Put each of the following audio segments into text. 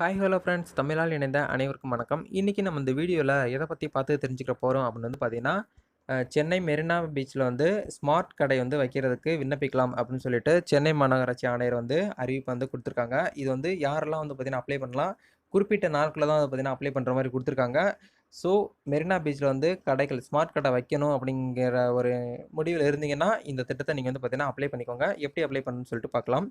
Hi hello friends தமிழால் இணைந்த அனைவருக்கும் வணக்கம். இன்றைக்கி நம்ம இந்த வீடியோவில் எதை பற்றி பார்த்து தெரிஞ்சுக்க போகிறோம் அப்படின்னு வந்து பார்த்திங்கன்னா சென்னை மெரினா பீச்சில் வந்து ஸ்மார்ட் கடை வந்து வைக்கிறதுக்கு விண்ணப்பிக்கலாம் அப்படின்னு சொல்லிட்டு சென்னை மாநகராட்சி ஆணையர் வந்து அறிவிப்பு வந்து கொடுத்துருக்காங்க. இது வந்து யாரெல்லாம் வந்து பார்த்திங்கன்னா அப்ளை பண்ணலாம்? குறிப்பிட்ட நாட்களில் தான் வந்து பார்த்தீங்கன்னா அப்ளை பண்ணுற மாதிரி கொடுத்துருக்காங்க. ஸோ மெரினா பீச்சில் வந்து கடைகள் ஸ்மார்ட் கடை வைக்கணும் அப்படிங்கிற ஒரு முடிவில் இருந்தீங்கன்னா இந்த திட்டத்தை நீங்கள் வந்து பார்த்தீங்கன்னா அப்ளை பண்ணிக்கோங்க. எப்படி அப்ளை பண்ணணும்னு சொல்லிட்டு பார்க்கலாம்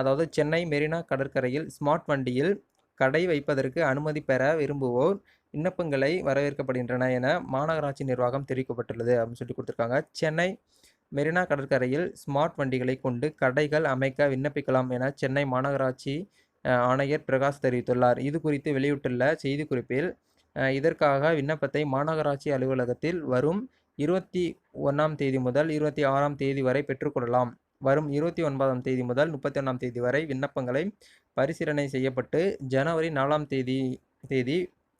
அதாவது சென்னை மெரினா கடற்கரையில் ஸ்மார்ட் வண்டியில் கடை வைப்பதற்கு அனுமதி பெற விரும்புவோர் விண்ணப்பங்களை வரவேற்கப்படுகின்றன என மாநகராட்சி நிர்வாகம் தெரிவிக்கப்பட்டுள்ளது அப்படின்னு சொல்லி கொடுத்துருக்காங்க. சென்னை மெரினா கடற்கரையில் ஸ்மார்ட் வண்டிகளை கொண்டு கடைகள் அமைக்க விண்ணப்பிக்கலாம் என சென்னை மாநகராட்சி ஆணையர் பிரகாஷ் தெரிவித்துள்ளார். இது குறித்து வெளியிட்டுள்ள செய்திக்குறிப்பில் இதற்காக விண்ணப்பத்தை மாநகராட்சி அலுவலகத்தில் வரும் இருபத்தி ஒன்றாம் தேதி முதல் இருபத்தி ஆறாம் தேதி வரை பெற்றுக்கொள்ளலாம் வரும் இருபத்தி ஒன்பதாம் தேதி முதல் முப்பத்தி ஒன்றாம் தேதி வரை விண்ணப்பங்களை பரிசீலனை செய்யப்பட்டு ஜனவரி நாலாம் தேதி தேதி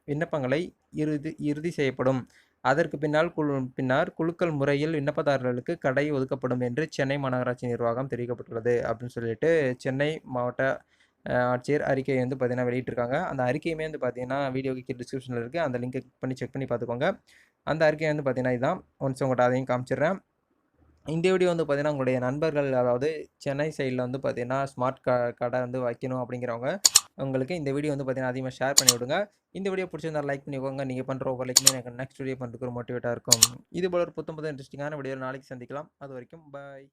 விண்ணப்பங்களை இறுதி இறுதி செய்யப்படும். அதற்கு பின்னால் குழு பின்னர் குலுக்கல் முறையில் விண்ணப்பதாரர்களுக்கு கடை ஒதுக்கப்படும் என்று சென்னை மாநகராட்சி நிர்வாகம் தெரிவிக்கப்பட்டுள்ளது அப்படின்னு சொல்லிட்டு சென்னை மாவட்ட ஆட்சியர் அறிக்கையை வந்து பார்த்தீங்கன்னா வெளியிட்டிருக்காங்க. அந்த அறிக்கையுமே வந்து பார்த்தீங்கன்னா வீடியோக்கு டிஸ்கிரிப்ஷனில் இருக்குது அந்த லிங்கை பண்ணி செக் பண்ணி பார்த்துக்கோங்க. அந்த அறிக்கையை வந்து பார்த்தீங்கன்னா இதுதான் ஒன்ஸ் உங்கள்கிட்ட அதையும் காமிச்சிடுறேன். இந்த வீடியோ வந்து பார்த்தீங்கன்னா உங்களுடைய நண்பர்கள் அதாவது சென்னை சைடில் வந்து பார்த்தீங்கன்னா ஸ்மார்ட் க கடை வந்து வைக்கணும் அப்படிங்கிறவங்க உங்களுக்கு இந்த வீடியோ வந்து பார்த்தீங்கன்னா அதிகமாக ஷேர் பண்ணி விடுங்க. இந்த வீடியோ பிடிச்சிருந்தா லைக் பண்ணிக்கோங்க. நீங்கள் பண்ணுற ஒவ்வொரு லைக்குமே எனக்கு நெக்ஸ்ட் வீடியோ பண்ணுறதுக்கு ஒரு மோட்டிவேட்டாக இருக்கும். இது போல ஒரு புத்தம் புத்தம் இன்ட்ரெஸ்டிங்கான வீடியோ நாளைக்கு சந்திக்கலாம். அது வரைக்கும் பாய்